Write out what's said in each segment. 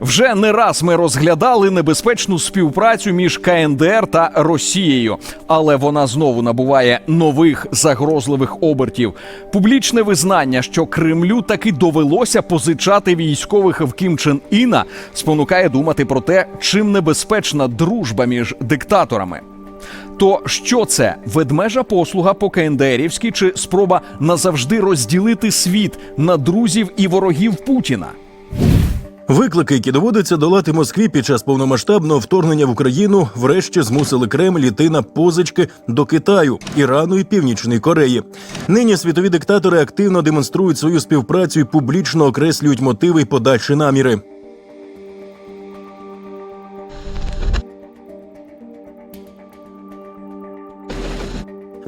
Вже не раз ми розглядали небезпечну співпрацю між КНДР та Росією, але вона знову набуває нових загрозливих обертів. Публічне визнання, що Кремлю таки довелося позичати військових в Кім Чен Іна, спонукає думати про те, чим небезпечна дружба між диктаторами. То що це ведмежа послуга по КНДРівськи чи спроба назавжди розділити світ на друзів і ворогів Путіна? Виклики, які доводиться долати Москві під час повномасштабного вторгнення в Україну, врешті змусили Кремль іти на позички до Китаю, Ірану і Північної Кореї. Нині світові диктатори активно демонструють свою співпрацю і публічно окреслюють мотиви й подальші наміри.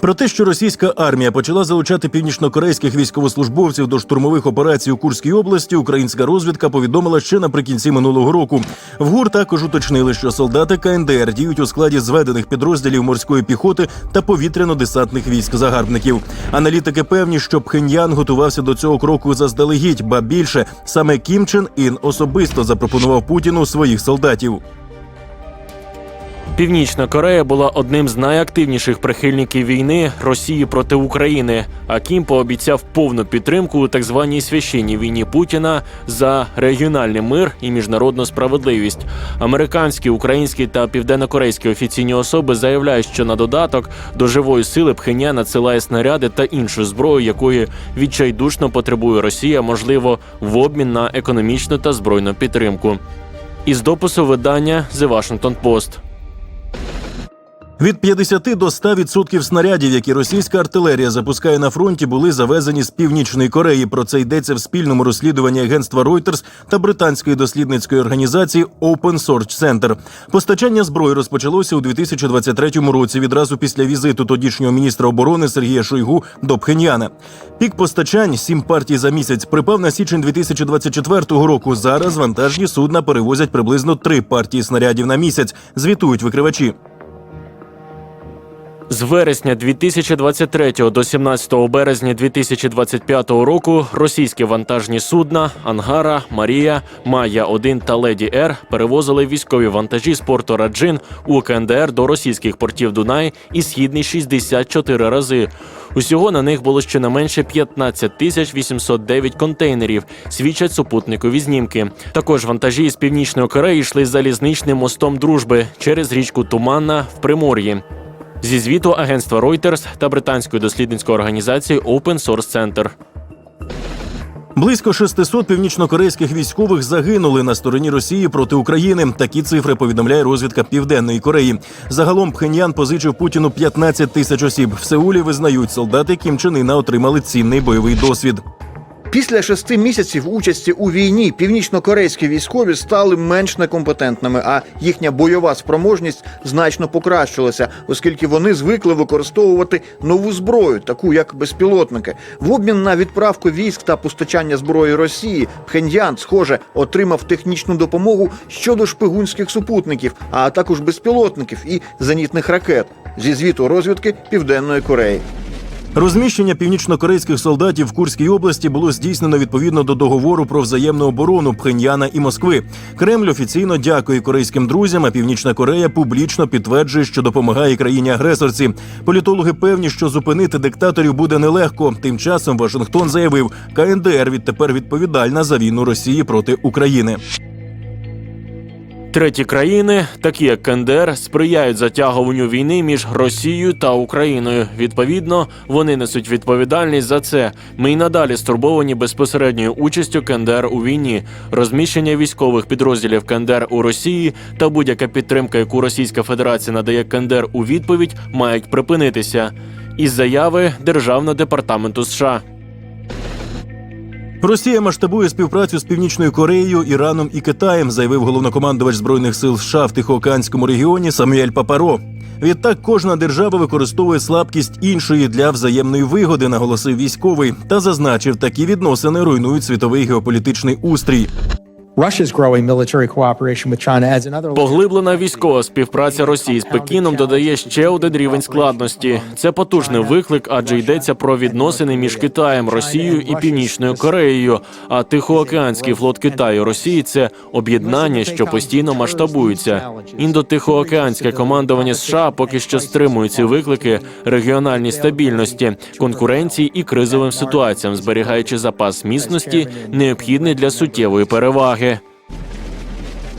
Про те, що російська армія почала залучати північнокорейських військовослужбовців до штурмових операцій у Курській області, українська розвідка повідомила ще наприкінці минулого року. В ГУР також уточнили, що солдати КНДР діють у складі зведених підрозділів морської піхоти та повітряно-десантних військ загарбників. Аналітики певні, що Пхеньян готувався до цього кроку заздалегідь, ба більше саме Кім Чен Ін особисто запропонував Путіну своїх солдатів. Північна Корея була одним з найактивніших прихильників війни Росії проти України. А Кім пообіцяв повну підтримку у так званій священній війні Путіна за регіональний мир і міжнародну справедливість. Американські, українські та південнокорейські офіційні особи заявляють, що на додаток до живої сили Пхеня надсилає снаряди та іншу зброю, якої відчайдушно потребує Росія, можливо, в обмін на економічну та збройну підтримку. Із допису видання The Washington Post. Від 50 до 100% снарядів, які російська артилерія запускає на фронті, були завезені з північної Кореї. Про це йдеться в спільному розслідуванні агентства Reuters та британської дослідницької організації Open Source Center. Постачання зброї розпочалося у 2023 році, відразу після візиту тодішнього міністра оборони Сергія Шойгу до Пхеньяна. Пік постачань сім партій за місяць припав на січень 2024 року. Зараз вантажні судна перевозять приблизно три партії снарядів на місяць. Звітують викривачі. З вересня 2023 до 17 березня 2025 року російські вантажні судна Ангара, Марія, Майя 1 та Леді Р перевозили військові вантажі з порту Раджин у КНДР до російських портів Дунай і Східний 64 рази. Усього на них було щонайменше 15 тисяч 809 контейнерів, свідчать супутникові знімки. Також вантажі з північної Кореї йшли залізничним мостом дружби через річку Туманна в Примор'ї. Зі звіту агентства Reuters та британської дослідницької організації Open Source Center. Близько 600 північнокорейських військових загинули на стороні Росії проти України. Такі цифри повідомляє розвідка Південної Кореї. Загалом Пхеньян позичив Путіну 15 тисяч осіб. В Сеулі визнають, солдати Кім Чен Іна отримали цінний бойовий досвід. Після шести місяців участі у війні північнокорейські військові стали менш некомпетентними, а їхня бойова спроможність значно покращилася, оскільки вони звикли використовувати нову зброю, таку як безпілотники. В обмін на відправку військ та постачання зброї Росії Пхеньян, схоже, отримав технічну допомогу щодо шпигунських супутників, а також безпілотників і зенітних ракет зі звіту розвідки Південної Кореї. Розміщення північнокорейських солдатів в Курській області було здійснено відповідно до договору про взаємну оборону Пхеньяна і Москви. Кремль офіційно дякує корейським друзям. А Північна Корея публічно підтверджує, що допомагає країні агресорці. Політологи певні, що зупинити диктаторів буде нелегко. Тим часом Вашингтон заявив, КНДР відтепер відповідальна за війну Росії проти України. Треті країни, такі як КНДР, сприяють затягуванню війни між Росією та Україною. Відповідно, вони несуть відповідальність за це. Ми й надалі стурбовані безпосередньою участю КНДР у війні, розміщення військових підрозділів КНДР у Росії та будь-яка підтримка, яку Російська Федерація надає КНДР у відповідь, мають припинитися. Із заяви Державного департаменту США. Росія масштабує співпрацю з Північною Кореєю, Іраном і Китаєм, заявив головнокомандувач збройних сил США в Тихоокеанському регіоні Самюель Папаро. Відтак кожна держава використовує слабкість іншої для взаємної вигоди, наголосив військовий, та зазначив, такі відносини руйнують світовий геополітичний устрій. Поглиблена військова співпраця Росії з Пекіном додає ще один рівень складності. Це потужний виклик, адже йдеться про відносини між Китаєм, Росією і Північною Кореєю. А Тихоокеанський флот Китаю і Росії це об'єднання, що постійно масштабується. Індотихоокеанське командування США поки що стримує ці виклики регіональній стабільності, конкуренції і кризовим ситуаціям, зберігаючи запас міцності, необхідний для суттєвої переваги.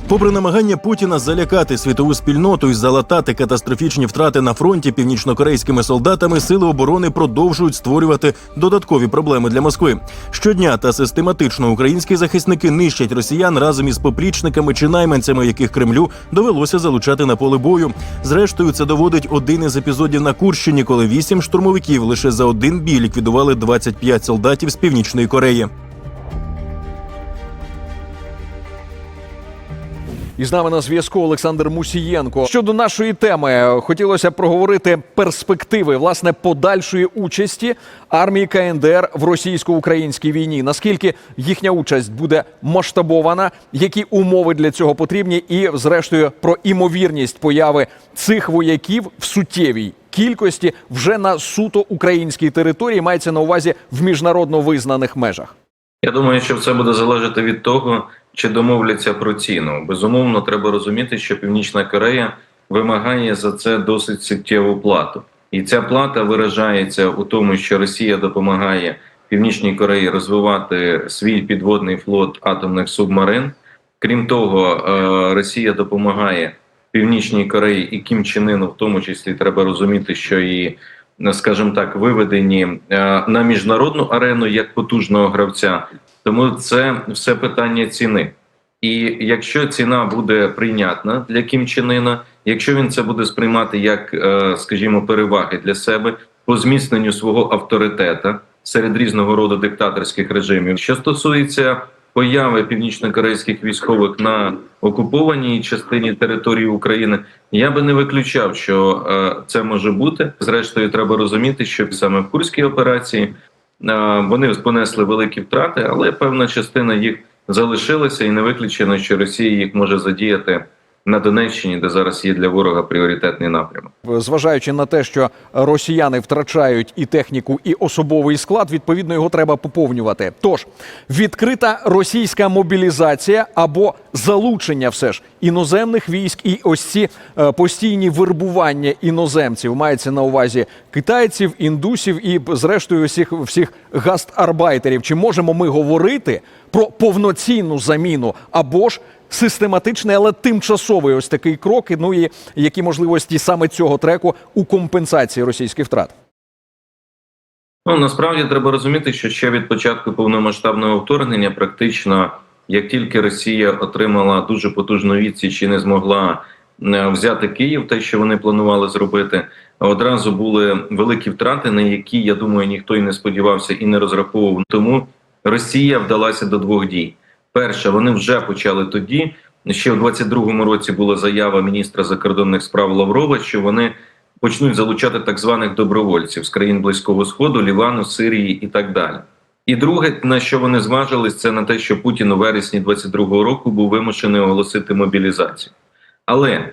Попри намагання Путіна залякати світову спільноту і залатати катастрофічні втрати на фронті північнокорейськими солдатами, сили оборони продовжують створювати додаткові проблеми для Москви. Щодня та систематично українські захисники нищать росіян разом із поплічниками чи найманцями, яких Кремлю довелося залучати на поле бою. Зрештою, це доводить один із епізодів на Курщині, коли вісім штурмовиків лише за один бій ліквідували 25 солдатів з північної Кореї. І з нами на зв'язку Олександр Мусієнко. Щодо нашої теми, хотілося проговорити перспективи власне подальшої участі армії КНДР в російсько-українській війні. Наскільки їхня участь буде масштабована, які умови для цього потрібні, і зрештою про імовірність появи цих вояків в суттєвій кількості вже на суто українській території мається на увазі в міжнародно визнаних межах. Я думаю, що все буде залежати від того, чи домовляться про ціну. Безумовно, треба розуміти, що Північна Корея вимагає за це досить суттєву плату, і ця плата виражається у тому, що Росія допомагає Північній Кореї розвивати свій підводний флот атомних субмарин. Крім того, е, Росія допомагає Північній Кореї і Кім Чен Ыну в тому числі треба розуміти, що і скажімо так, виведені е, на міжнародну арену як потужного гравця. Тому це все питання ціни. І якщо ціна буде прийнятна для Кім Чен Ына, якщо він це буде сприймати як, е, скажімо, переваги для себе по зміцненню свого авторитета серед різного роду диктаторських режимів, що стосується появи північнокорейських військових на окупованій частині території України, я би не виключав, що е, це може бути. Зрештою, треба розуміти, що саме в курській операції вони понесли великі втрати, але певна частина їх залишилася, і не виключено, що Росія їх може задіяти на Донеччині, де зараз є для ворога пріоритетний напрямок. зважаючи на те, що росіяни втрачають і техніку, і особовий склад, відповідно його треба поповнювати. Тож відкрита російська мобілізація або залучення все ж іноземних військ, і ось ці е, постійні вербування іноземців мається на увазі китайців, індусів і зрештою всіх всіх гастарбайтерів. Чи можемо ми говорити про повноцінну заміну або ж систематичний, але тимчасовий ось такий крок, ну і які можливості саме цього треку у компенсації російських втрат? Ну насправді треба розуміти, що ще від початку повномасштабного вторгнення, практично як тільки Росія отримала дуже потужну відсіч і не змогла е, взяти Київ, те, що вони планували зробити, одразу були великі втрати, на які я думаю, ніхто і не сподівався і не розраховував. Тому Росія вдалася до двох дій. Перше, вони вже почали тоді. Ще в 22-му році була заява міністра закордонних справ Лаврова, що вони почнуть залучати так званих добровольців з країн Близького Сходу, Лівану, Сирії і так далі. І друге, на що вони зважились, це на те, що Путін у вересні 22-го року був вимушений оголосити мобілізацію. Але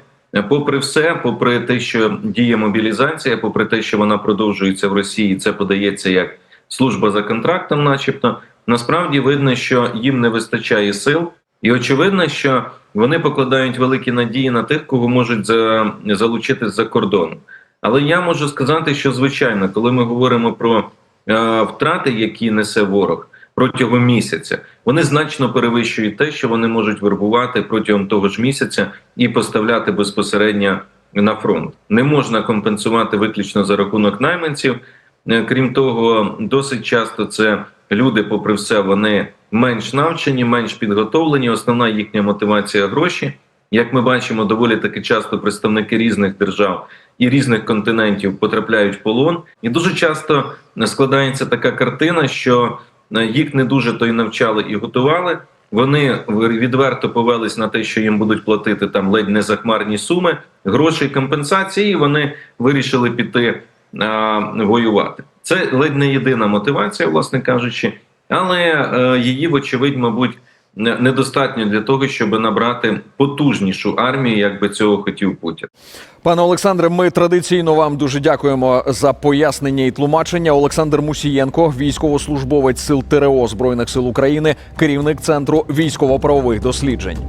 попри все, попри те, що діє мобілізація, попри те, що вона продовжується в Росії, це подається як служба за контрактом, начебто, насправді видно, що їм не вистачає сил, і очевидно, що вони покладають великі надії на тих, кого можуть за, залучити з-за кордону. Але я можу сказати, що звичайно, коли ми говоримо про е, втрати, які несе ворог протягом місяця, вони значно перевищують те, що вони можуть вербувати протягом того ж місяця і поставляти безпосередньо на фронт. Не можна компенсувати виключно за рахунок найманців. Е, Крім того, досить часто це люди, попри все, вони менш навчені, менш підготовлені. Основна їхня мотивація гроші. Як ми бачимо, доволі таки часто представники різних держав і різних континентів потрапляють в полон, і дуже часто складається така картина, що е, їх не дуже то й навчали і готували. Вони відверто повелись на те, що їм будуть платити там ледь не захмарні суми, грошей компенсації. і Вони вирішили піти воювати. Це ледь не єдина мотивація, власне кажучи, але е, її, вочевидь, мабуть, не- недостатньо для того, щоб набрати потужнішу армію, як би цього хотів Путін. Пане Олександре, ми традиційно вам дуже дякуємо за пояснення і тлумачення. Олександр Мусієнко, військовослужбовець сил ТРО Збройних сил України, керівник центру військово-правових досліджень.